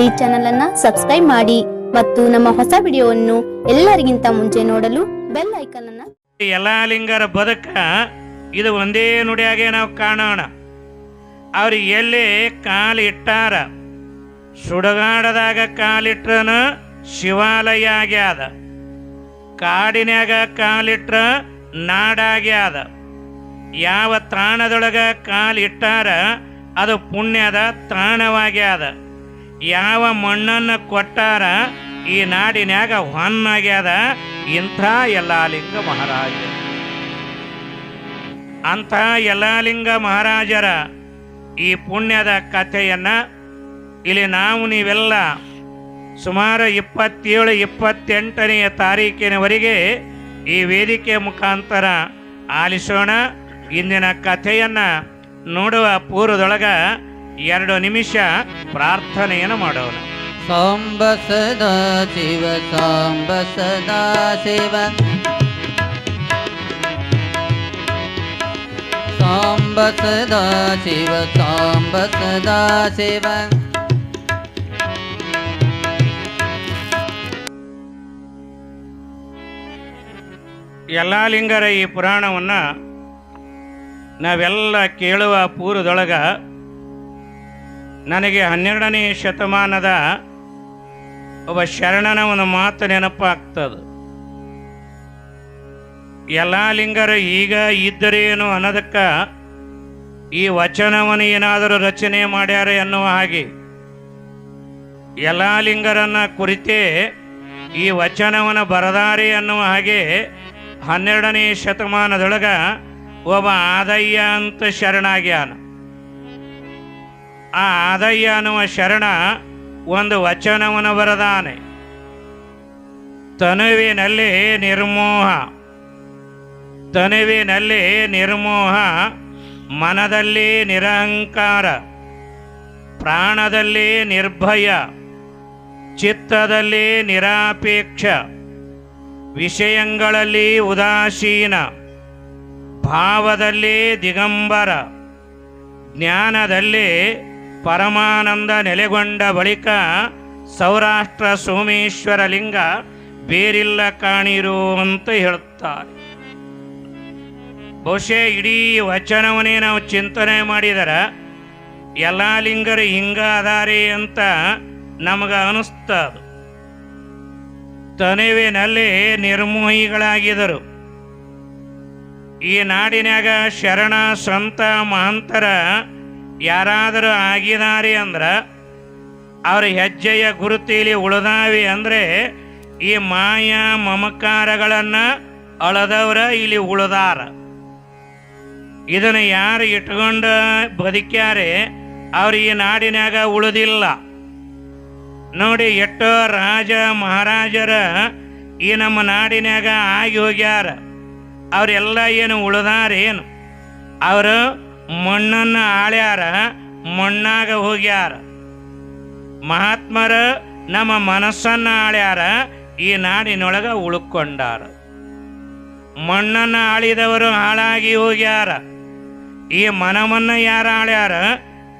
ಈ ಚಾನೆಲ್ ಅನ್ನ ಸಬ್ಸ್ಕ್ರೈಬ್ ಮಾಡಿ ಮತ್ತು ನಮ್ಮ ಹೊಸ ವಿಡಿಯೋವನ್ನು ಎಲ್ಲರಿಗಿಂತ ಮುಂಚೆ ನೋಡಲು ಬೆಲ್ ಐಕನ್ ಅನ್ನ ಯಲಾಲಿಂಗರ ಬದುಕ ಇದು ಒಂದೇ ನುಡಿಯಾಗೆ ನಾವು ಕಾಣೋಣ. ಅವ್ರು ಎಲ್ಲಿ ಕಾಲಿಟ್ಟಾರ? ಸುಡಗಾಡದಾಗ ಕಾಲಿಟ್ರನ ಶಿವಾಲಯ ಆಗ್ಯಾದ ಕಾಡಿನ್ಯಾಗ ಕಾಲಿಟ್ರ ನಾಡಾಗ್ಯಾದ ಯಾವ ತಾಣದೊಳಗ ಕಾಲಿಟ್ಟಾರ ಅದು ಪುಣ್ಯದ ತಾಣವಾಗ್ಯಾದ ಯಾವ ಮಣ್ಣನ್ನು ಕೊಟ್ಟಾರ ಈ ನಾಡಿನ್ಯಾಗ ಹೊನ್ನಾಗ್ಯದ ಇಂಥ ಯಲ್ಲಾಲಿಂಗ ಮಹಾರಾಜ ಅಂಥ ಯಲ್ಲಾಲಿಂಗ ಮಹಾರಾಜರ ಈ ಪುಣ್ಯದ ಕಥೆಯನ್ನ ಇಲ್ಲಿ ನಾವು ನೀವೆಲ್ಲ ಸುಮಾರು ಇಪ್ಪತ್ತೇಳು, ಇಪ್ಪತ್ತೆಂಟನೆಯ ತಾರೀಕಿನವರೆಗೆ ಈ ವೇದಿಕೆ ಮುಖಾಂತರ ಆಲಿಸೋಣ. ಇಂದಿನ ಕಥೆಯನ್ನ ನೋಡುವ ಪೂರ್ವದೊಳಗ ಎರಡು ನಿಮಿಷ ಪ್ರಾರ್ಥನೆಯನ್ನು ಮಾಡೋಣ. ಸಾಂಬ ಸದಾ ಶಿವ ಸಾಂಬ ಸದಾ ಶಿವ. ಸಾಂಬ ಸದಾ ಶಿವ ಸಾಂಬ ಸದಾ ಶಿವ. ಯಲ್ಲಾಲಿಂಗರ ಈ ಪುರಾಣವನ್ನು ನಾವೆಲ್ಲ ಕೇಳುವ ಪೂರ್ವದೊಳಗ ನನಗೆ ಹನ್ನೆರಡನೇ ಶತಮಾನದ ಒಬ್ಬ ಶರಣನ ಒಂದು ಮಾತು ನೆನಪಾಗ್ತದೆ. ಯಲ್ಲಾಲಿಂಗರು ಈಗ ಇದ್ದರೇನು ಅನ್ನೋದಕ್ಕೆ ಈ ವಚನವನ್ನು ಏನಾದರೂ ರಚನೆ ಮಾಡ್ಯಾರ ಎನ್ನುವ ಹಾಗೆ. ಯಲ್ಲಾಲಿಂಗರನ್ನ ಕುರಿತೇ ಈ ವಚನವನ್ನು ಬರದಾರಿ ಅನ್ನುವ ಹಾಗೆ ಹನ್ನೆರಡನೇ ಶತಮಾನದೊಳಗ ಒಬ್ಬ ಆದಯ್ಯ ಅಂತ ಶರಣಾಗ್ಯಾನ. ಆ ಆದಯ್ಯ ಅನ್ನುವ ಶರಣ ಒಂದು ವಚನವನ್ನು ಬರದಾನೆ. ತನುವಿನಲ್ಲಿ ನಿರ್ಮೋಹ ತನುವಿನಲ್ಲಿ ನಿರ್ಮೋಹ, ಮನದಲ್ಲಿ ನಿರಹಂಕಾರ, ಪ್ರಾಣದಲ್ಲಿ ನಿರ್ಭಯ, ಚಿತ್ತದಲ್ಲಿ ನಿರಾಪೇಕ್ಷ, ವಿಷಯಗಳಲ್ಲಿ ಉದಾಸೀನ, ಭಾವದಲ್ಲಿ ದಿಗಂಬರ, ಜ್ಞಾನದಲ್ಲಿ ಪರಮಾನಂದ ನೆಲೆಗೊಂಡ ಬಳಿಕ ಸೌರಾಷ್ಟ್ರ ಸೋಮೇಶ್ವರ ಲಿಂಗ ಬೇರಿಲ್ಲ ಕಾಣಿರು ಅಂತ ಹೇಳುತ್ತಾರೆ. ಬಹುಶಃ ಇಡೀ ವಚನವನ್ನೇ ನಾವು ಚಿಂತನೆ ಮಾಡಿದರ ಎಲ್ಲ ಲಿಂಗರು ಹಿಂಗ ಅದಾರೆ ಅಂತ ನಮಗೆ ಅನಿಸ್ತದ. ತನುವಿನಲ್ಲಿ ನಿರ್ಮೋಹಿಗಳಾಗಿದರು ಈ ನಾಡಿನಾಗ ಶರಣ ಸಂತ ಮಹಂತರ ಯಾರಾದರೂ ಆಗಿದ್ದಾರೆ ಅಂದ್ರ ಅವರ ಹೆಜ್ಜೆಯ ಗುರುತಿಲಿ ಉಳಿದಾವೆ ಅಂದರೆ ಈ ಮಾಯಾ ಮಮಕಾರಗಳನ್ನು ಅಳದವ್ರ ಇಲ್ಲಿ ಉಳಿದಾರ. ಇದನ್ನು ಯಾರು ಇಟ್ಕೊಂಡು ಬದುಕ್ಯಾರೆ ಅವ್ರು ಈ ನಾಡಿನಾಗ ಉಳಿದಿಲ್ಲ. ನೋಡಿ, ಎಷ್ಟೋ ರಾಜ ಮಹಾರಾಜರ ಈ ನಮ್ಮ ನಾಡಿನಾಗ ಆಗಿ ಹೋಗ್ಯಾರ. ಅವರೆಲ್ಲ ಏನು ಉಳಿದಾರೇನು? ಅವರು ಮಣ್ಣನ್ನು ಆಳ್ಯಾರ, ಮಣ್ಣಾಗ ಹೋಗ್ಯಾರ. ಮಹಾತ್ಮರ ನಮ್ಮ ಮನಸ್ಸನ್ನು ಆಳ್ಯಾರ, ಈ ನಾಡಿನೊಳಗೆ ಉಳ್ಕೊಂಡಾರ. ಮಣ್ಣನ್ನು ಆಳಿದವರು ಹಾಳಾಗಿ ಹೋಗ್ಯಾರ. ಈ ಮನವನ್ನು ಯಾರು ಆಳ್ಯಾರ,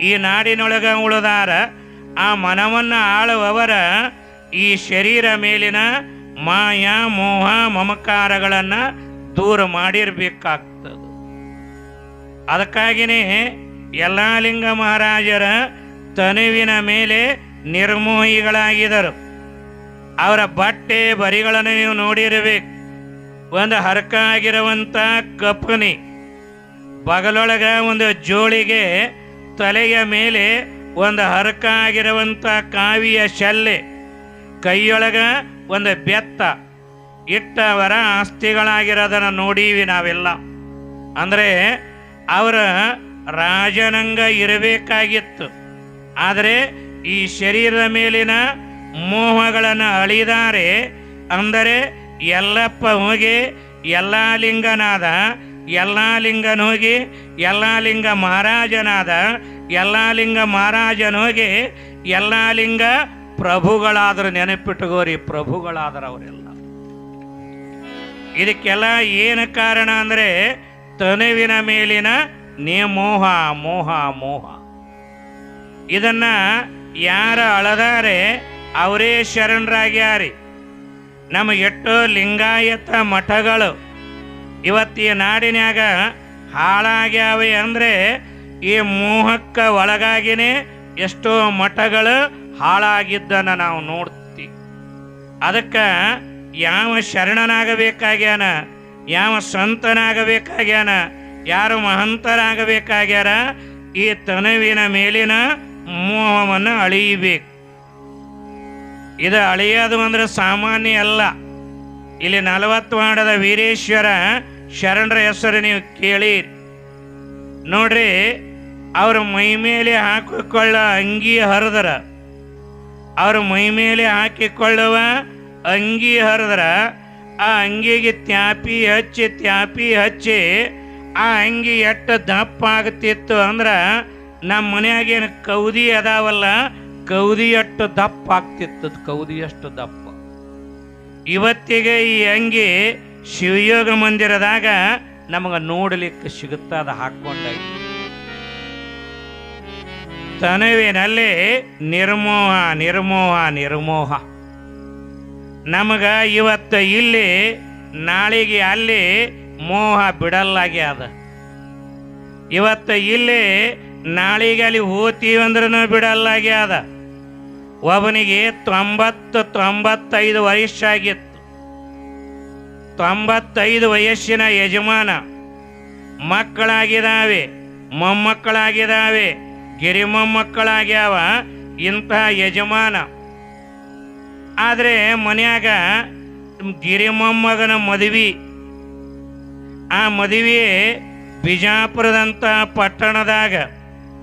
ಈ ನಾಡಿನೊಳಗೆ ಉಳಿದಾರ. ಆ ಮನವನ್ನು ಆಳುವವರ ಈ ಶರೀರ ಮೇಲಿನ ಮಾಯಾ, ಮೋಹ, ಮಮಕಾರಗಳನ್ನು ದೂರ ಮಾಡಿರ್ಬೇಕಾಗ್ತದೆ. ಅದಕ್ಕಾಗಿಯೇ ಯಲ್ಲಾಲಿಂಗ ಮಹಾರಾಜರ ತನುವಿನ ಮೇಲೆ ನಿರ್ಮೋಹಿಗಳಾಗಿದ್ದರು. ಅವರ ಬಟ್ಟೆ ಬರಿಗಳನ್ನು ನೀವು ನೋಡಿರಬೇಕು. ಒಂದು ಹರಕ ಆಗಿರುವಂಥ ಕಪ್ಪನಿ ಬಗಲೊಳಗ ಒಂದು ಜೋಳಿಗೆ ತಲೆಯ ಮೇಲೆ ಒಂದು ಹರಕ ಆಗಿರುವಂಥ ಕಾವಿಯ ಶಲ್ಲೆ, ಕೈಯೊಳಗ ಒಂದು ಬೆತ್ತ, ಇಟ್ಟವರ ಆಸ್ತಿಗಳಾಗಿರೋದನ್ನು ನೋಡೀವಿ ನಾವೆಲ್ಲ. ಅಂದರೆ ಅವರ ರಾಜನಂಗ ಇರಬೇಕಾಗಿತ್ತು. ಆದರೆ ಈ ಶರೀರದ ಮೇಲಿನ ಮೋಹಗಳನ್ನು ಅಳಿದಾರೆ. ಅಂದರೆ ಎಲ್ಲಪ್ಪ ಹೋಗಿ ಎಲ್ಲ ಲಿಂಗನಾದ ಎಲ್ಲ ಲಿಂಗನ ಹೋಗಿ ಎಲ್ಲ ಲಿಂಗ ಮಹಾರಾಜನಾದ ಎಲ್ಲ ಲಿಂಗ ಮಹಾರಾಜನ ಹೋಗಿ ಎಲ್ಲ ಲಿಂಗ ಪ್ರಭುಗಳಾದರೂ, ನೆನಪಿಟ್ಟುಕೋರಿ ಪ್ರಭುಗಳಾದರು ಅವರೆಲ್ಲ ಇದಕ್ಕೆಲ್ಲ ಏನು ಕಾರಣ ಅಂದರೆ ತನುವಿನ ಮೇಲಿನ ನೇ ಮೋಹ ಮೋಹ ಮೋಹ. ಇದನ್ನ ಯಾರ ಅಳದಾರೆ ಅವರೇ ಶರಣರಾಗ್ಯಾರಿ. ನಮ್ಮ ಲಿಂಗಾಯತ ಮಠಗಳು ಇವತ್ತಿ ನಾಡಿನ್ಯಾಗ ಹಾಳಾಗ್ಯಾವೆ ಅಂದರೆ ಈ ಮೋಹಕ್ಕೆ ಒಳಗಾಗಿನೇ ಎಷ್ಟೋ ಮಠಗಳು ಹಾಳಾಗಿದ್ದನ್ನು ನಾವು ನೋಡ್ತೀವಿ. ಅದಕ್ಕೆ ಯಾವ ಶರಣನಾಗಬೇಕಾಗ್ಯಾನ? ಯಾವ ಸಂತನಾಗಬೇಕಾಗ್ಯಾನ? ಯಾರು ಮಹಂತರಾಗಬೇಕಾಗ್ಯಾರ? ಈ ತನುವಿನ ಮೇಲಿನ ಮೋಹವನ್ನು ಅಳಿಯಬೇಕು. ಇದು ಅಳಿಯೋದು ಅಂದ್ರೆ ಸಾಮಾನ್ಯ ಅಲ್ಲ. ಇಲ್ಲಿ ನಲವತ್ತು ಮಾಡದ ವೀರೇಶ್ವರ ಶರಣರ ಹೆಸರು ನೀವು ಕೇಳಿ ನೋಡ್ರಿ, ಅವ್ರ ಮೈ ಮೇಲೆ ಹಾಕಿಕೊಳ್ಳ ಅಂಗಿ ಹರಿದ್ರ. ಅವ್ರ ಮೈ ಮೇಲೆ ಹಾಕಿಕೊಳ್ಳುವ ಅಂಗಿ ಹರಿದ್ರ. ಆ ಅಂಗಿಗೆ ತ್ಯಾಪಿ ಹಚ್ಚಿ ತ್ಯಾಪಿ ಹಚ್ಚಿ ಆ ಅಂಗಿ ಎಟ್ಟ ದಪ್ಪ ಆಗ್ತಿತ್ತು ಅಂದ್ರೆ ನಮ್ಮ ಮನೆಯಾಗೇನು ಕೌದಿ ಅದಾವಲ್ಲ, ಕೌದಿ ಅಷ್ಟು ದಪ್ಪ ಆಗ್ತಿತ್ತು, ಕೌದಿ ಅಷ್ಟು ದಪ್ಪ. ಇವತ್ತಿಗೆ ಈ ಅಂಗಿ ಶಿವಯೋಗ ಮಂದಿರದಾಗ ನಮಗೆ ನೋಡಲಿಕ್ಕೆ ಸಿಗುತ್ತದ ಹಾಕೊಂಡಾಗಿ. ತನವೇನಲ್ಲಿ ನಿರ್ಮೋಹ ನಿರ್ಮೋಹ ನಿರ್ಮೋಹ. ನಮಗ ಇವತ್ತು ಇಲ್ಲಿ, ನಾಳೆಗೆ ಅಲ್ಲಿ ಮೋಹ ಬಿಡಲ್ಲಾಗ್ಯದ ಇವತ್ತು ಇಲ್ಲಿ ನಾಳಿಗೆ ಅಲ್ಲಿ ಹೋತೀವಿ ಅಂದ್ರೂ ಬಿಡಲ್ಲಾಗ್ಯದ ಒಬ್ಬನಿಗೆ ತೊಂಬತ್ತು, ತೊಂಬತ್ತೈದು ವಯಸ್ಸಾಗಿತ್ತು. ತೊಂಬತ್ತೈದು ವಯಸ್ಸಿನ ಯಜಮಾನ ಮಕ್ಕಳಾಗಿದ್ದಾವೆ, ಮೊಮ್ಮಕ್ಕಳಾಗಿದ್ದಾವೆ, ಗಿರಿಮೊಮ್ಮಕ್ಕಳಾಗ್ಯಾವ ಇಂತಹ ಯಜಮಾನ. ಆದರೆ ಮನ್ಯಾಗ ಗಿರಿಮೊಮ್ಮಗನ ಮದುವೆ. ಆ ಮದುವೆ ಬಿಜಾಪುರದಂಥ ಪಟ್ಟಣದಾಗ,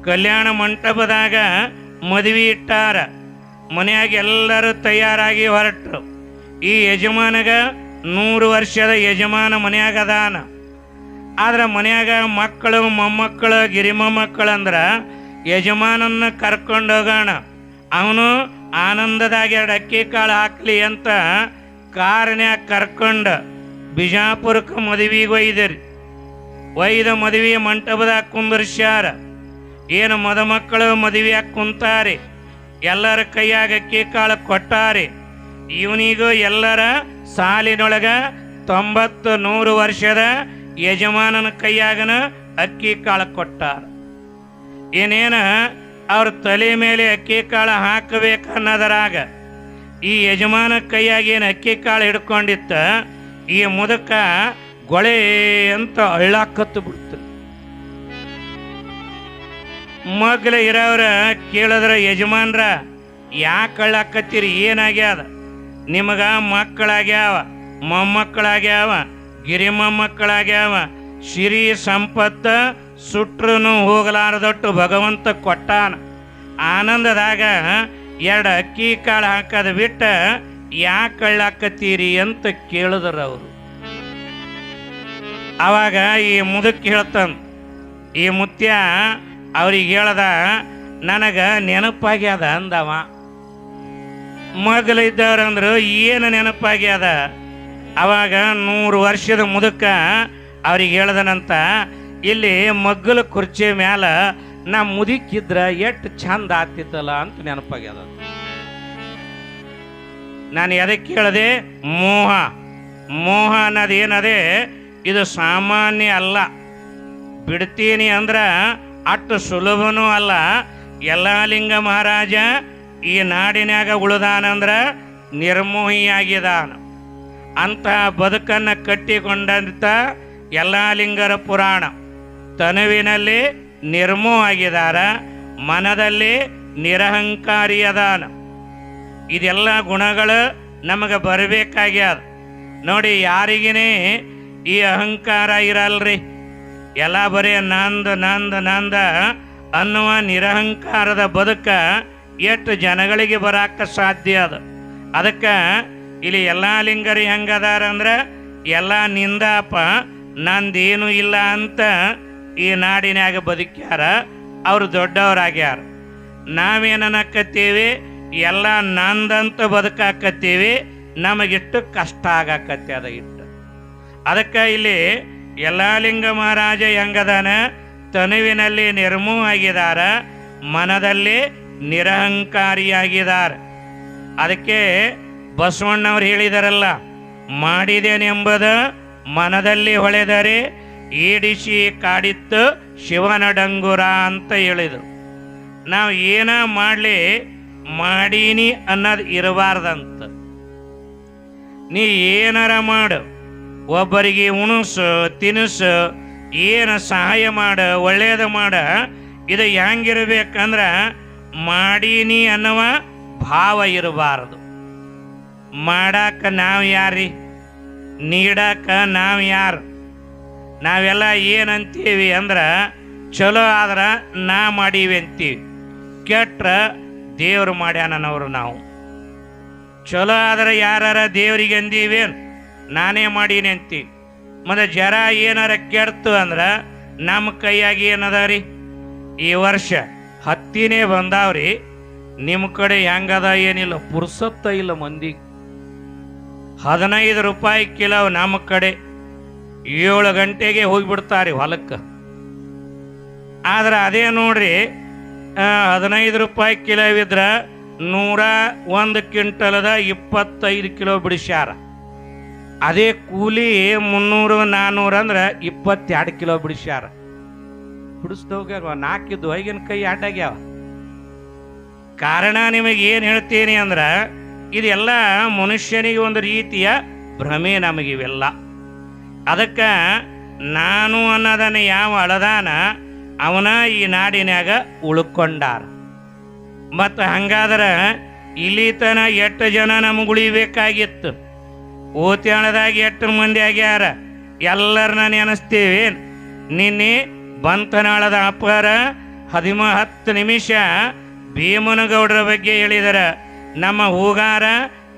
ಕಲ್ಯಾಣ ಮಂಟಪದಾಗ ಮದುವೆ ಇಟ್ಟಾರ. ಮನೆಯಾಗ ಎಲ್ಲರೂ ತಯಾರಾಗಿ ಹೊರಟರು. ಈ ಯಜಮಾನಗ ನೂರು ವರ್ಷದ ಯಜಮಾನ ಮನ್ಯಾಗ ಅದಾನ. ಆದ್ರೆ ಮನೆಯಾಗ ಮಕ್ಕಳು ಮೊಮ್ಮಕ್ಕಳು ಗಿರಿಮೊಮ್ಮಕ್ಕಳು ಅಂದ್ರೆ ಯಜಮಾನನ್ನ ಕರ್ಕೊಂಡು ಹೋಗೋಣ ಅವನು ಆನಂದದಾಗ ಎರಡು ಅಕ್ಕಿ ಕಾಳು ಹಾಕ್ಲಿ ಅಂತ ಕಾರನ್ಯಾಗ ಕರ್ಕೊಂಡು ಬಿಜಾಪುರಕ್ಕೆ ಮದುವೆಗೆ ಒಯ್ದರಿ. ಒಯ್ದ ಮದುವೆ ಮಂಟಪದಾಗ ಕುಂದರ್ಸ್ಯಾರ. ಏನು ಮದುಮಕ್ಕಳು ಮದುವೆಯಾಗ ಕುಂತಾರೆ. ಎಲ್ಲರ ಕೈಯಾಗ ಅಕ್ಕಿ ಕಾಳು ಕೊಟ್ಟಾರೆ. ಇವನಿಗೂ ಎಲ್ಲರ ಸಾಲಿನೊಳಗ ತೊಂಬತ್ತು ನೂರು ವರ್ಷದ ಯಜಮಾನನ ಕೈಯಾಗನ ಅಕ್ಕಿ ಕಾಳು ಕೊಟ್ಟಾರ. ಏನೇನ ಅವ್ರ ತಲೆ ಮೇಲೆ ಅಕ್ಕಿ ಕಾಳು ಹಾಕಬೇಕು ಅನ್ನೋದರಾಗ ಈ ಯಜಮಾನ ಕೈಯಾಗಿ ಏನು ಅಕ್ಕಿ ಕಾಳು ಹಿಡ್ಕೊಂಡಿತ್ತ, ಈ ಮುದಕ ಗೊಳೆ ಅಂತ ಅಳ್ಳಾಕತ್ತು ಬಿಡ್ತು. ಮಗ್ಲ ಇರೋರ ಕೇಳಿದ್ರ ಯಜಮಾನ್ರ, ಯಾಕೆ ಅಳ್ಳಾಕತ್ತೀರಿ, ಏನಾಗ್ಯಾದ? ನಿಮಗ ಮಕ್ಕಳಾಗ್ಯಾವ, ಮೊಮ್ಮಕ್ಕಳಾಗ್ಯಾವ ಗಿರಿ ಮೊಮ್ಮಕ್ಕಳಾಗ್ಯಾವ ಸಿರಿ ಸಂಪತ್ತ ಸುಟ್ರೂ ಹೋಗಲಾರದೊಟ್ಟು ಭಗವಂತ ಕೊಟ್ಟಾನ. ಆನಂದದಾಗ ಎರಡು ಅಕ್ಕಿ ಕಾಳು ಹಾಕೋದು ಬಿಟ್ಟ, ಯಾಕೆ ಕಳ್ಳಾಕತ್ತೀರಿ ಅಂತ ಕೇಳಿದ್ರು ಅವರು. ಅವಾಗ ಈ ಮುದುಕ್ ಹೇಳ್ತಾನ, ಈ ಮುತ್ಯ ಅವ್ರಿಗೆ ಹೇಳದ, ನನಗೆ ನೆನಪಾಗ್ಯದ ಅಂದವ. ಮಗಲಿದ್ದವ್ರಂದ್ರು ಏನು ನೆನಪಾಗ್ಯದ ಅವಾಗ ನೂರು ವರ್ಷದ ಮುದುಕ ಅವ್ರಿಗೆ ಹೇಳ್ದನಂತ ಇಲ್ಲಿ ಮಗ್ಗಲ ಕುರ್ಚಿ ಮ್ಯಾಲ ನಾ ಮುದಿಕ್ಕಿದ್ರ ಎಷ್ಟು ಚಂದ ಆಗ್ತಿತ್ತಲ್ಲ ಅಂತ ನೆನಪಾಗ್ಯದ. ನಾನು ಎದಕ್ಕೆ ಕೇಳದೆ? ಮೋಹ. ಮೋಹ ಅನ್ನೋದು ಏನದೇ? ಇದು ಸಾಮಾನ್ಯ ಅಲ್ಲ. ಬಿಡ್ತೀನಿ ಅಂದ್ರೆ ಅಷ್ಟು ಸುಲಭನೂ ಅಲ್ಲ. ಯಲ್ಲಾಲಿಂಗ ಮಹಾರಾಜ ಈ ನಾಡಿನಾಗ ಉಳಿದಾನಂದ್ರ ನಿರ್ಮೋಹಿಯಾಗಿದಾನ. ಅಂತಹ ಬದುಕನ್ನು ಕಟ್ಟಿಕೊಂಡಂತ ಯಲ್ಲಾಲಿಂಗರ ಪುರಾಣ. ತನುವಿನಲ್ಲಿ ನಿರ್ಮೋ ಆಗಿದಾರ, ಮನದಲ್ಲಿ ನಿರಹಂಕಾರಿ ಅದಾನ ಇದೆಲ್ಲ ಗುಣಗಳು ನಮಗೆ ಬರಬೇಕಾಗ್ಯದ. ನೋಡಿ ಯಾರಿಗೇ ಈ ಅಹಂಕಾರ ಇರಲ್ರಿ. ಎಲ್ಲ ಬರೀ ನಂದ ನಂದ ನಂದ ಅನ್ನುವ ನಿರಹಂಕಾರದ ಬದುಕ ಎಷ್ಟು ಜನಗಳಿಗೆ ಬರಾಕ ಸಾಧ್ಯ ಅದ. ಅದಕ್ಕೆ ಇಲ್ಲಿ ಎಲ್ಲ ಲಿಂಗರಿ ಹೆಂಗದಾರ ಅಂದ್ರೆ ಎಲ್ಲ ನಿಂದಾಪ ನಂದೇನು ಇಲ್ಲ ಅಂತ ಈ ನಾಡಿನಾಗ ಬದುಕ್ಯಾರ, ಅವರು ದೊಡ್ಡವರಾಗ್ಯಾರ. ನಾವೇನಕ್ಕತ್ತೀವಿ ಎಲ್ಲ ನಂದಂತ ಬದುಕಾಕತ್ತೀವಿ. ನಮಗಿಟ್ಟು ಕಷ್ಟ ಆಗಾಕತ್ತಿ ಅದ ಇಟ್ಟು. ಅದಕ್ಕೆ ಇಲ್ಲಿ ಯಲ್ಲಾಲಿಂಗ ಮಹಾರಾಜ ಹೆಂಗದಾನ? ತನುವಿನಲ್ಲಿ ನಿರ್ಮೂವ ಆಗಿದಾರ ಮನದಲ್ಲಿ ನಿರಹಂಕಾರಿಯಾಗಿದ್ದಾರೆ ಅದಕ್ಕೆ ಬಸವಣ್ಣವ್ರು ಹೇಳಿದಾರಲ್ಲ, ಮಾಡಿದೇನೆಂಬುದು ಮನದಲ್ಲಿ ಹೊಳೆದರೆ ಈಡಿಸಿ ಕಾಡಿತ್ತು ಶಿವನ ಡಂಗುರ ಅಂತ ಹೇಳಿದರು. ನಾವು ಏನ ಮಾಡಲಿ, ಮಾಡೀನಿ ಅನ್ನೋದು ಇರಬಾರ್ದಂತ. ನೀ ಏನಾರ ಮಾಡು, ಒಬ್ಬರಿಗೆ ಉಣಸು, ತಿನಿಸು, ಏನು ಸಹಾಯ ಮಾಡ, ಒಳ್ಳೇದು ಮಾಡ, ಇದು ಹೆಂಗಿರ್ಬೇಕಂದ್ರ ಮಾಡೀನಿ ಅನ್ನುವ ಭಾವ ಇರಬಾರದು. ಮಾಡಾಕ ನಾವು ಯಾರಿ ನೀಡಾಕ ನಾವು ಯಾರು? ನಾವೆಲ್ಲ ಏನಂತೀವಿ ಅಂದ್ರೆ, ಚಲೋ ಆದ್ರೆ ನಾ ಮಾಡೀವಿ ಅಂತೀವಿ. ಕೆಟ್ರ ದೇವ್ರು ಮಾಡ್ಯಾನನವರು ನಾವು. ಚಲೋ ಆದ್ರೆ ಯಾರ ದೇವ್ರಿಗೆ ಅಂದೀವೇನು? ನಾನೇ ಮಾಡೀನಿ ಅಂತೀವಿ. ಮತ್ತು ಜರ ಏನಾರ ಕೆಡ್ತು ಅಂದ್ರೆ, ನಮ್ಮ ಕೈಯಾಗಿ ಏನದ ರೀ ಈ ವರ್ಷ ಹತ್ತಿನೇ ಬಂದಾವ್ರಿ. ನಿಮ್ಮ ಕಡೆ ಹೆಂಗದ ಏನಿಲ್ಲ, ಪುರ್ಸತ್ತ ಇಲ್ಲ ಮಂದಿ. ಹದಿನೈದು ರೂಪಾಯಿ ಕಿಲೋ ನಮ್ಮ ಕಡೆ. ಏಳು ಗಂಟೆಗೆ ಹೋಗಿಬಿಡ್ತಾರೆ ಹೊಲಕ್ಕೆ. ಆದ್ರೆ ಅದೇ ನೋಡ್ರಿ ಹದಿನೈದು ರೂಪಾಯಿ ಕಿಲೋ ಇದ್ರ ನೂರ ಒಂದು ಕ್ವಿಂಟಲದ ಇಪ್ಪತ್ತೈದು ಕಿಲೋ ಬಿಡಿಸ್ಯಾರ ಅದೇ ಕೂಲಿ ಮುನ್ನೂರು ನಾನ್ನೂರು ಅಂದ್ರೆ ಇಪ್ಪತ್ತೆರಡು ಕಿಲೋ ಬಿಡಿಸ್ಯಾರ ಬಿಡಿಸ್ದೋಗ್ಯಾರ ನಾಲ್ಕಿದ್ದು ಐಗಿನ ಕೈ ಅಡ್ಡಾಗ್ಯಾವ ಕಾರಣ ನಿಮಗೆ ಏನು ಹೇಳ್ತೀನಿ ಅಂದ್ರೆ, ಇದೆಲ್ಲ ಮನುಷ್ಯನಿಗೆ ಒಂದು ರೀತಿಯ ಭ್ರಮೆ ನಮಗಿವೆಲ್ಲ. ಅದಕ್ಕೆ ನಾನು ಅನ್ನೋದನ್ನು ಯಾವ ಅಳದಾನ ಅವನ ಈ ನಾಡಿನಾಗ ಉಳ್ಕೊಂಡಾರ. ಮತ್ತು ಹಂಗಾದ್ರೆ ತನ ಎಷ್ಟು ಜನ ನಮ್ಗೆ ಉಳಿಬೇಕಾಗಿತ್ತು ಓತಿ ಓತ್ಯಾಳದಾಗ ಎಷ್ಟು ಮಂದಿ ಆಗ್ಯಾರ? ಎಲ್ಲರನ್ನ ನೆನೆಸ್ತೀವಿ ನಿನ್ನೆ ಬಂತನಾಳದ ಅಪಾರ ಹದಿಮ ಹತ್ತು ನಿಮಿಷ ಭೀಮನಗೌಡರ ಬಗ್ಗೆ ಹೇಳಿದರ. ನಮ್ಮ ಹೂಗಾರ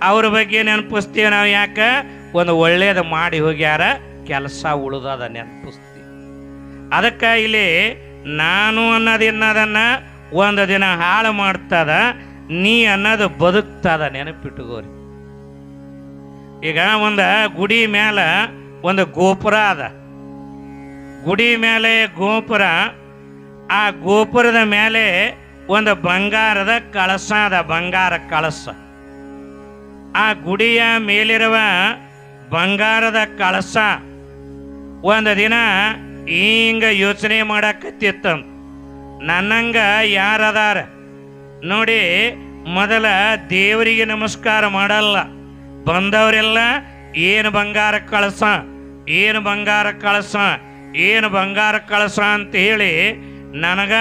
ಅವ್ರ ಬಗ್ಗೆ ನೆನಪಿಸ್ತೀವಿ ನಾವು ಯಾಕೆ? ಒಂದು ಒಳ್ಳೇದು ಮಾಡಿ ಹೋಗ್ಯಾರ. ಕೆಲಸ ಉಳಿದದ ನೆನಪಿಸ್ತೀವಿ ಅದಕ್ಕೆ ಇಲ್ಲಿ ನಾನು ಅನ್ನೋದಿನ್ನದನ್ನ ಒಂದು ದಿನ ಹಾಳು ಮಾಡ್ತದ, ನೀ ಅನ್ನೋದು ಬದುಕ್ತದ ನೆನಪಿಟ್ಟುಕೋರಿ ಈಗ ಒಂದು ಗುಡಿ ಮೇಲೆ ಒಂದು ಗೋಪುರ ಅದ. ಗುಡಿ ಮೇಲೆ ಗೋಪುರ, ಆ ಗೋಪುರದ ಮೇಲೆ ಒಂದು ಬಂಗಾರದ ಕಳಸ ಅದ, ಬಂಗಾರ ಕಳಸ. ಆ ಗುಡಿಯ ಮೇಲಿರುವ ಬಂಗಾರದ ಕಳಸ ಒಂದು ದಿನ ಹಿಂಗ ಯೋಚನೆ ಮಾಡಕತ್ತಿತ್ತಂತ. ನನ್ನಂಗ ಯಾರದಾರ? ನೋಡಿ, ಮೊದಲ ದೇವರಿಗೆ ನಮಸ್ಕಾರ ಮಾಡಲ್ಲ. ಬಂದವರೆಲ್ಲ ಏನು ಬಂಗಾರ ಕಳಸ, ಏನು ಬಂಗಾರ ಕಳಸ, ಏನು ಬಂಗಾರ ಕಳಸ ಅಂತ ಹೇಳಿ ನನಗ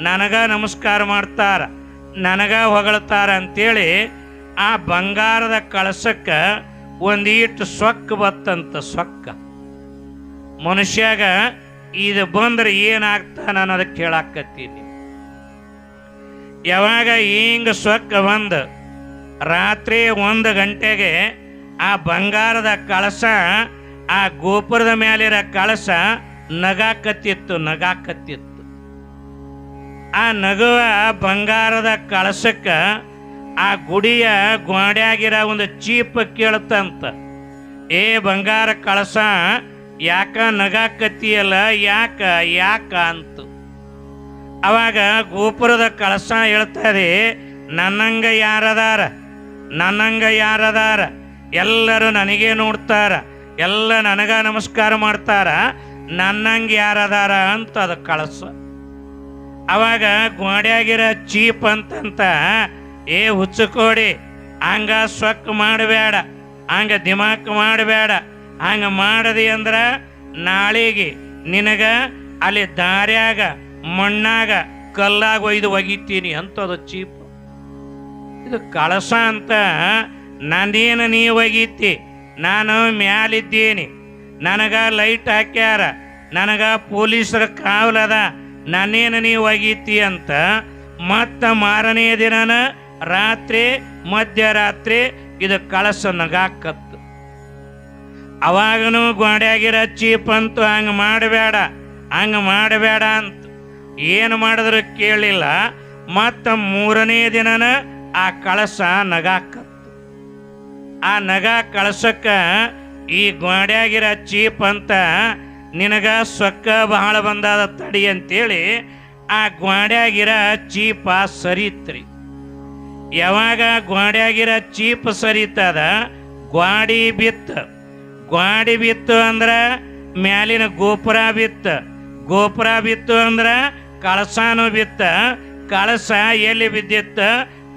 ನನಗ ನಮಸ್ಕಾರ ಮಾಡ್ತಾರ, ನನಗ ಹೊಗಳ್ತಾರ ಅಂತೇಳಿ ಆ ಬಂಗಾರದ ಕಳಸಕ್ಕೆ ಒಂದೀಟು ಸೊಕ್ಕ ಬತ್ತಂತ ಸೊಕ್ಕ. ಮನುಷ್ಯಾಗ ಇದು ಬಂದ್ರೆ ಏನಾಗ್ತಾನ ಅನ್ನೋದು ಕೇಳಾಕತ್ತೀನಿ ಯಾವಾಗ ಹಿಂಗ ಸೊಕ್ಕ ಬಂದು ರಾತ್ರಿ ಒಂದು ಗಂಟೆಗೆ ಆ ಬಂಗಾರದ ಕಳಸ, ಆ ಗೋಪುರದ ಮೇಲಿರೋ ಕಳಸ ನಗಾಕತ್ತಿತ್ತು ನಗಾಕತ್ತಿತ್ತು. ಆ ನಗುವ ಬಂಗಾರದ ಕಳಸಕ್ಕೆ ಆ ಗುಡಿಯ ಗೋಡ್ಯಾಗಿರೋ ಒಂದು ಚೀಪ ಕೇಳುತ್ತಂತ, ಏ ಬಂಗಾರ ಕಳಸ ಯಾಕ ನಗಾಕತ್ತಿಯಲ್ಲ, ಯಾಕ ಯಾಕ ಅಂತ. ಅವಾಗ ಗೋಪುರದ ಕಳಸ ಹೇಳ್ತಾರೆ, ನನ್ನಂಗ ಯಾರದಾರ? ನನ್ನಂಗ ಯಾರದಾರ? ಎಲ್ಲರೂ ನನಗೆ ನೋಡ್ತಾರ, ಎಲ್ಲ ನನಗ ನಮಸ್ಕಾರ ಮಾಡ್ತಾರ, ನನ್ನಂಗ ಯಾರದಾರ? ಅಂತ ಅದು ಕಳಸ. ಅವಾಗ ಗೋಡ್ಯಾಗಿರೋ ಚೀಪ್ ಅಂತಂತ, ಏ ಹುಚ್ಚುಕೋಡಿ, ಹಂಗ ಸೊಕ್ಕ ಮಾಡಬೇಡ ಹಂಗ ದಿಮಾಕ್ ಮಾಡಬೇಡ ಹಂಗ ಮಾಡದಿ ಅಂದ್ರ ನಾಳೆಗೆ ನಿನಗ ಅಲ್ಲಿ ದಾರ್ಯಾಗ, ಮಣ್ಣಾಗ ಕಲ್ಲಾಗ ಒಯ್ದು ಒಗಿತೀನಿ ಅಂತದು ಚೀಪ್. ಇದು ಕಳಸ ಅಂತ ನಂದೇನು ನೀ ಒಗೀತಿ? ನಾನು ಮ್ಯಾಲಿದ್ದೀನಿ. ನನಗ ಲೈಟ್ ಹಾಕ್ಯಾರ. ನನಗ ಪೊಲೀಸರ ಕಾವಲದ ನಾನೇನು ನೀ ಒಗೀತಿ ಅಂತ ಮತ್ತ ಮಾರನೇ ದಿನನ ರಾತ್ರಿ, ಮಧ್ಯರಾತ್ರಿ ಇದು ಕಳಸ ನಗಾಕತ್ತು. ಅವಾಗನು ಗೋಡ್ಯಾಗಿರ ಚೀಪ್ ಅಂತು ಹಂಗೆ ಮಾಡಬೇಡ ಹಂಗೆ ಮಾಡಬೇಡ ಅಂತ. ಏನು ಮಾಡಿದ್ರು ಕೇಳಿಲ್ಲ, ಮತ್ತು ಮೂರನೇ ದಿನನ ಆ ಕಳಸ ನಗಾಕತ್ತು. ಆ ನಗ ಕಳಸಕ್ಕೆ ಈ ಗೋಡ್ಯಾಗಿರ ಚೀಪ್ ಅಂತ ನಿನಗ ಸೊಕ್ಕ ಬಹಳ ಬಂದಾದ ತಡಿ ಅಂತೇಳಿ ಆ ಗ್ವಾಡ್ಯಾಗಿರ ಚೀಪ ಸರಿತ್ರಿ. ಯಾವಾಗ ಗ್ವಾಡ್ಯಾಗಿರ ಚೀಪ್ ಸರಿತದ ಗ್ವಾಡಿ ಬಿತ್ತ. ಗ್ವಾಡಿ ಬಿತ್ತು ಅಂದ್ರ ಮ್ಯಾಲಿನ ಗೋಪುರ ಬಿತ್ತ. ಗೋಪುರ ಬಿತ್ತು ಅಂದ್ರ ಕಳಸಾನು ಬಿತ್ತ. ಕಳಸ ಎಲ್ಲಿ ಬಿದ್ದಿತ್ತ?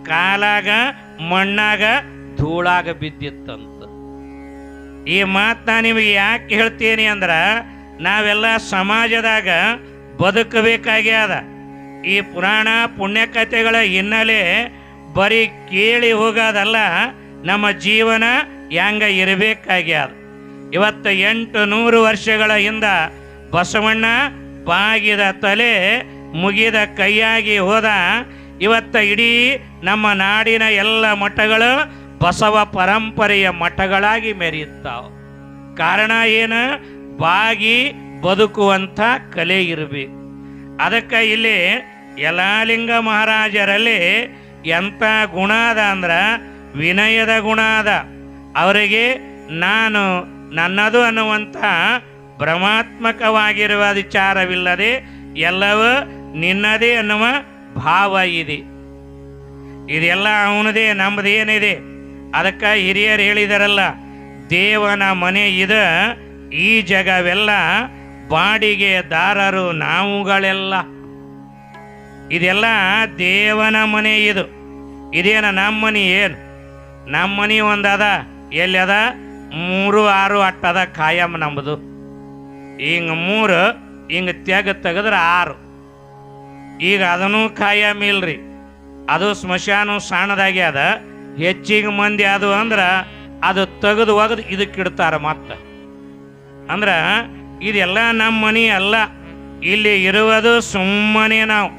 ಕಾಲಾಗ, ಮಣ್ಣಾಗ, ಧೂಳಾಗ ಬಿದ್ದಿತ್ತಂತ. ಈ ಮಾತು ನಿಮಗೆ ಯಾಕೆ ಹೇಳ್ತೀನಿ ಅಂದ್ರ ನಾವೆಲ್ಲ ಸಮಾಜದಾಗ ಬದುಕಬೇಕಾಗ್ಯದ. ಈ ಪುರಾಣ ಪುಣ್ಯಕಥೆಗಳ ಹಿನ್ನೆಲೆ ಬರೀ ಕೇಳಿ ಹೋಗೋದಲ್ಲ, ನಮ್ಮ ಜೀವನ ಹೆಂಗ ಇರಬೇಕಾಗ್ಯದ. ಇವತ್ತು ಎಂಟು ನೂರು ವರ್ಷಗಳ ಹಿಂದ ಬಸವಣ್ಣ ಬಾಗಿದ ತಲೆ ಮುಗಿದ ಕೈಯಾಗಿ ಹೋದ. ಇವತ್ತ ಇಡೀ ನಮ್ಮ ನಾಡಿನ ಎಲ್ಲ ಮಠಗಳು ಬಸವ ಪರಂಪರೆಯ ಮಠಗಳಾಗಿ ಮೆರೆಯುತ್ತಾವೆ. ಕಾರಣ ಏನು? ಬಾಗಿ ಬದುಕುವಂಥ ಕಲೆ ಇರಬೇಕು. ಅದಕ್ಕೆ ಇಲ್ಲಿ ಯಲಾಲಿಂಗ ಮಹಾರಾಜರಲ್ಲಿ ಎಂಥ ಗುಣ ಅದ ಅಂದ್ರೆ ವಿನಯದ ಗುಣ ಅದ. ಅವರಿಗೆ ನಾನು ನನ್ನದು ಅನ್ನುವಂಥ ಭ್ರಮಾತ್ಮಕವಾಗಿರುವ ವಿಚಾರವಿಲ್ಲದೆ ಎಲ್ಲವೂ ನಿನ್ನದೇ ಅನ್ನುವ ಭಾವ ಇದೆ. ಇದೆಲ್ಲ ಅವನದೇ ನಮ್ಮದೇನಿದೆ ಅದಕ್ಕೆ ಹಿರಿಯರು ಹೇಳಿದಾರಲ್ಲ, ದೇವನ ಮನೆ ಇದ, ಈ ಜಗವೆಲ್ಲ ಬಾಡಿಗೆ ದಾರರು ನಾವುಗಳೆಲ್ಲ. ಇದೆಲ್ಲ ದೇವನ ಮನೆ ಇದು. ಇದೇನ ನಮ್ಮ ಮನೆ ಏನು? ನಮ್ಮ ಒಂದದ, ಎಲ್ಲಿ ಅದ? ಮೂರು ಆರು ಅಟ್ಟದ ಕಾಯಂ ನಂಬುದು. ಹಿಂಗ ಮೂರು, ಹಿಂಗೆ ತೆಗ ತೆಗೆದ್ರೆ ಆರು. ಈಗ ಅದನ್ನು ಕಾಯಂ ಇಲ್ರಿ. ಅದು ಸ್ಮಶಾನ ಸಣ್ಣದಾಗಿ ಅದ. ಹೆಚ್ಚಿಗೆ ಮಂದಿ ಅದು ಅಂದ್ರೆ ಅದು ತೆಗೆದು ಒಗೆದು ಇದಕ್ಕೆ ಇಡ್ತಾರ ಮತ್ತೆ. ಅಂದ್ರೆ ಇದೆಲ್ಲ ನಮ್ಮ ಮನೆ ಅಲ್ಲ. ಇಲ್ಲಿ ಇರುವುದು ಸುಮ್ಮನೆ ನಾವು.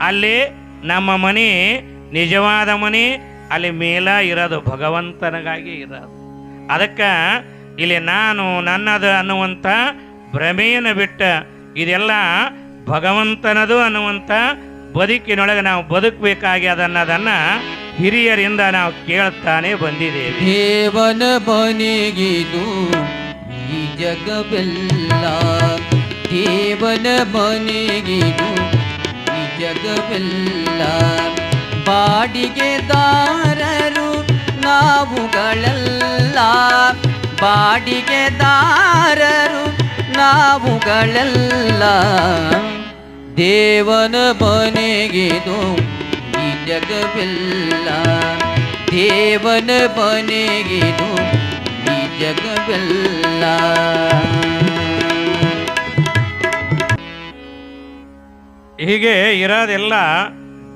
ಅಲ್ಲಿ ನಮ್ಮ ಮನೆ ನಿಜವಾದ ಮನೆ, ಅಲ್ಲಿ ಮೇಲ ಇರೋದು ಭಗವಂತನಿಗಾಗಿ ಇರೋದು. ಅದಕ್ಕೆ ಇಲ್ಲಿ ನಾನು ನನ್ನದು ಅನ್ನುವಂಥ ಭ್ರಮೆಯನ್ನು ಬಿಟ್ಟ ಇದೆಲ್ಲ ಭಗವಂತನದು ಅನ್ನುವಂಥ ಬದುಕಿನೊಳಗೆ ನಾವು ಬದುಕಬೇಕಾಗಿ ಅನ್ನೋದನ್ನು ಹಿರಿಯರಿಂದ ನಾವು ಕೇಳ್ತಾನೆ ಬಂದಿದ್ದೇವೆ. ದೇವನ ಮನೆಗಿದು ಈ ಜಗವೆಲ್ಲ, ದೇವನ ಮನೆಗಿದು ಈ ಜಗವೆಲ್ಲ ನಾವುಗಳೆಲ್ಲ ಬಾಡಿಗೆದಾರರು, ನಾವುಗಳೆಲ್ಲ ದೇವನ ಮನೆಗಿದು ಈ ಜಗವೆಲ್ಲ. ದೇವನ ಮನೆಗಿದು ಈ ಜಗವೆಲ್ಲ. ಹೀಗೆ ಇರೋದೆಲ್ಲ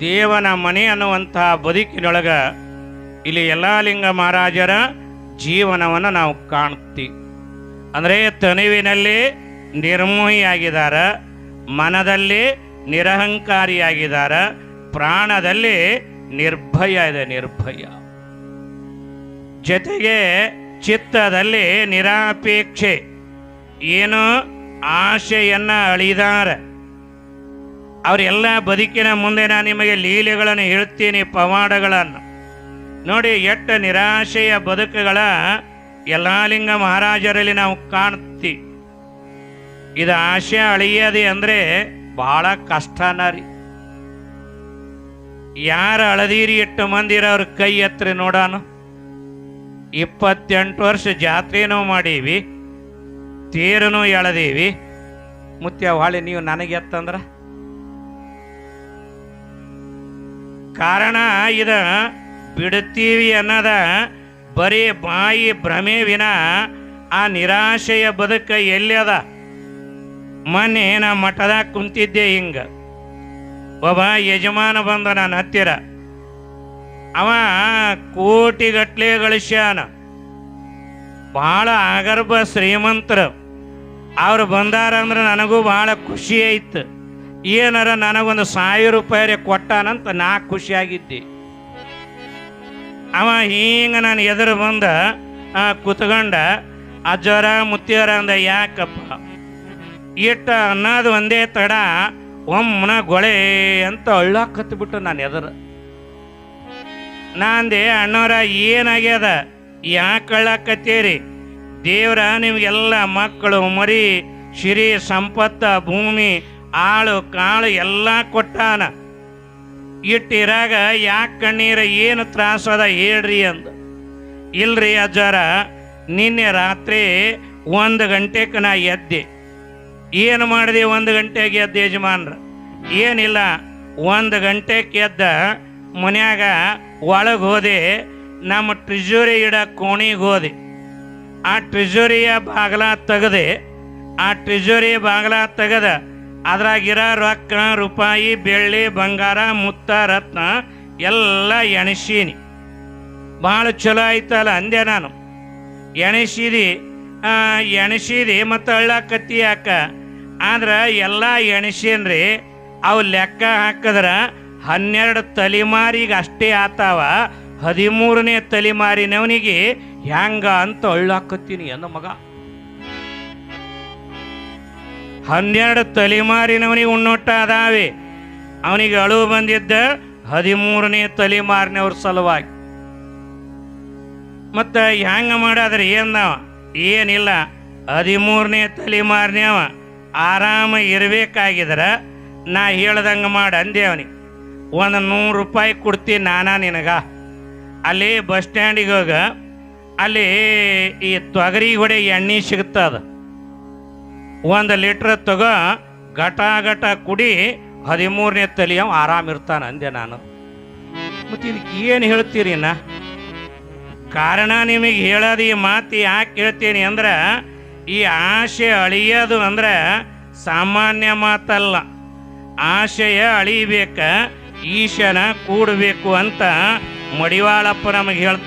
ದೇವನ ಮನೆ ಅನ್ನುವಂಥ ಬದುಕಿನೊಳಗ ಇಲ್ಲಿ ಯಲ್ಲಾಲಿಂಗ ಮಹಾರಾಜರ ಜೀವನವನ್ನು ನಾವು ಕಾಣ್ತೀವಿ ಅಂದರೆ ತನುವಿನಲ್ಲಿ ನಿರ್ಮೋಹಿಯಾಗಿದ್ದಾರೆ ಮನದಲ್ಲಿ ನಿರಹಂಕಾರಿಯಾಗಿದ್ದಾರೆ ಪ್ರಾಣದಲ್ಲಿ ನಿರ್ಭಯ ಇದೆ, ನಿರ್ಭಯ. ಜೊತೆಗೆ ಚಿತ್ತದಲ್ಲಿ ನಿರಾಪೇಕ್ಷೆ, ಏನು ಆಶೆಯನ್ನು ಅಳಿದಾರ. ಅವರೆಲ್ಲ ಬದುಕಿನ ಮುಂದೆ ನಾನು ನಿಮಗೆ ಲೀಲೆಗಳನ್ನು ಹೇಳ್ತೀನಿ, ಪವಾಡಗಳನ್ನು. ನೋಡಿ, ಎಟ್ಟ ನಿರಾಶೆಯ ಬದುಕುಗಳ ಯಲ್ಲಾಲಿಂಗ ಮಹಾರಾಜರಲ್ಲಿ ನಾವು ಕಾಣ್ತಿ. ಇದು ಆಶೆ ಅಳಿಯದೆ ಅಂದರೆ ಬಹಳ ಕಷ್ಟನ ರೀ. ಯಾರು ಅಳದೀರಿ ಮಂದಿ ಮಂದಿರವ್ರ ಕೈ ಎತ್ತರಿ ನೋಡಾನು. ಇಪ್ಪತ್ತೆಂಟು ವರ್ಷ ಜಾತ್ರೆನೂ ಮಾಡೀವಿ, ತೇರನೂ ಎಳದೀವಿ. ಮುತ್ಯ ನೀವು ನನಗೆ ಎತ್ತಂದ್ರ? ಕಾರಣ ಇದ ಬಿಡುತ್ತೀವಿ ಅನ್ನದ ಬರೀ ಬಾಯಿ ಭ್ರಮೆ ವಿನ ಆ ನಿರಾಶೆಯ ಬದುಕ ಎಲ್ಲಿ ಅದ? ಮೊನ್ನೆ ನಾ ಮಠದಾಗ ಕುಂತಿದ್ದೆ ಹಿಂಗ. ಒಬ್ಬ ಯಜಮಾನ ಬಂದ ನನ್ನ ಹತ್ತಿರ. ಅವ ಕೋಟಿಗಟ್ಲೆ ಗಳಿಸ್ಯಾನ. ಭಾಳ ಆಗರ್ಭ ಶ್ರೀಮಂತರು. ಅವ್ರು ಬಂದಾರ ಅಂದ್ರೆ ನನಗೂ ಬಹಳ ಖುಷಿ ಆಯ್ತು. ಏನಾರ ನನಗೊಂದು ಸಾವಿರ ರೂಪಾಯಿ ಕೊಟ್ಟಾನಂತ ನಾ ಖುಷಿಯಾಗಿದ್ದೆ. ಅವ ಹಿಂಗ ನಾನು ಎದುರು ಬಂದ ಕುತ್ಕೊಂಡ ಅಜ್ಜರ ಮುತ್ತಿಯರ ಅಂದ, ಯಾಕಪ್ಪ? ಇಟ್ಟ ಅನ್ನೋದು ಒಂದೇ ತಡ, ಒಮ್ಮನ ಗೊಳೆ ಅಂತ ಅಳ್ಳಾಕತ್ಬಿಟ್ಟು ನಾನು ಎದುರು. ನಾಂದೆ ಅಣ್ಣವ್ರ ಏನಾಗ್ಯದ? ಯಾಕೆ ಅಳ್ಳಾಕತ್ತೀರಿ? ದೇವ್ರ ನಿಮಗೆಲ್ಲ ಮಕ್ಕಳು, ಮರಿ ಶಿರಿ ಸಂಪತ್ತ, ಭೂಮಿ, ಆಳು, ಕಾಳು ಎಲ್ಲ ಕೊಟ್ಟಾನ. ಇಟ್ಟಿರಾಗ ಯಾಕೆ ಕಣ್ಣೀರ ಏನು ತ್ರಾಸದ ಹೇಳ್ರಿ ಅಂದ. ಇಲ್ರಿ ಅಜ್ಜಾರ, ನಿನ್ನೆ ರಾತ್ರಿ ಒಂದು ಗಂಟೆಗೆ ನಾ ಎದ್ದೆ. ಏನು ಮಾಡಿದೆ ಒಂದು ಗಂಟೆಗೆ ಎದ್ದೆ ಯಜಮಾನ್ರ? ಏನಿಲ್ಲ, ಒಂದು ಗಂಟೆಗೆ ಎದ್ದ ಮನ್ಯಾಗ ಒಳಗೆ ಹೋದೆ, ನಮ್ಮ ಟ್ರಿಜೋರಿ ಇಡ ಕೋಣಿಗೆ ಹೋದೆ. ಆ ಟ್ರಿಜೋರಿಯ ಬಾಗಲ ತೆಗೆದೆ, ಆ ಟ್ರಿಜೋರಿ ಬಾಗಲ ತೆಗದ ಅದ್ರಾಗಿರೋ ರೊಕ್ಕ ರೂಪಾಯಿ ಬೆಳ್ಳಿ ಬಂಗಾರ ಮುತ್ತ ರತ್ನ ಎಲ್ಲ ಎಣಸೀನಿ. ಭಾಳ ಚಲೋ ಆಯ್ತಲ್ಲ ಅಂದೆ ನಾನು. ಎಣಸಿದಿ ಆ, ಎಣಿಸಿದಿ ಮತ್ತು ಅಳ್ಳಾಕತ್ತಿ ಯಾಕ? ಆದ್ರೆ ಎಲ್ಲ ಎಣಿಸೇನ್ರಿ ಅವು ಲೆಕ್ಕ ಹಾಕಿದ್ರೆ ಹನ್ನೆರಡು ತಲೆಮಾರಿಗೆ ಅಷ್ಟೇ ಆತಾವ ಹದಿಮೂರನೇ ತಲೆಮಾರಿನವನಿಗೆ ಹೆಂಗ ಅಂತ ಅಳ್ಳಾಕತ್ತೀನಿ ಎನ್ನ ಮಗ. ಹನ್ನೆರಡು ತಲೆಮಾರಿನವನಿಗೆ ಉಣ್ಣೊಟ್ಟ ಅದಾವೆ ಅವನಿಗೆ ಅಳು ಬಂದಿದ್ದ ಹದಿಮೂರನೇ ತಲೆಮಾರಿನವ್ರ ಸಲುವಾಗಿ. ಮತ್ತು ಹೆಂಗ ಮಾಡಾದ್ರೆ ಏನವ ಏನಿಲ್ಲ. ಹದಿಮೂರನೇ ತಲೆಮಾರಿನವ. ಆರಾಮ ಇರಬೇಕಾಗಿದ್ರೆ ನಾ ಹೇಳ್ದಂಗೆ ಮಾಡಿ ಅಂದೆ ಅವನಿಗೆ ಒಂದು ನೂರು ರೂಪಾಯಿ ಕೊಡ್ತೀನಿ ನಾನಾ ನಿನಗ. ಅಲ್ಲಿ ಬಸ್ ಸ್ಟ್ಯಾಂಡಿಗೆ ಹೋಗ. ಅಲ್ಲಿ ಈ ತೊಗರಿ ಹೊಡೆ ಎಣ್ಣೆ ಸಿಗ್ತದ. ಒಂದು ಲೀಟ್ರ್ ತಗೋ ಘಟ ಘಟ ಕುಡಿ ಹದಿಮೂರನೇ ತಲೆಯ ಆರಾಮ ಇರ್ತಾನ ಅಂದೆ ನಾನು. ಮತ್ತೆ ಇದಕ್ಕೆ ಏನು ಹೇಳ್ತೀರಿ ನಾ? ಕಾರಣ ನಿಮಗೆ ಹೇಳೋದು ಈ ಮಾತು ಯಾಕೆ ಹೇಳ್ತೀನಿ ಅಂದ್ರೆ, ಈ ಆಶೆ ಅಳಿಯೋದು ಅಂದ್ರೆ ಸಾಮಾನ್ಯ ಮಾತಲ್ಲ. ಆಶೆಯ ಅಳಿಬೇಕ ಈಶನ ಕೂಡಬೇಕು ಅಂತ ಮಡಿವಾಳಪ್ಪ ನಮಗೆ ಹೇಳ್ತಾರೆ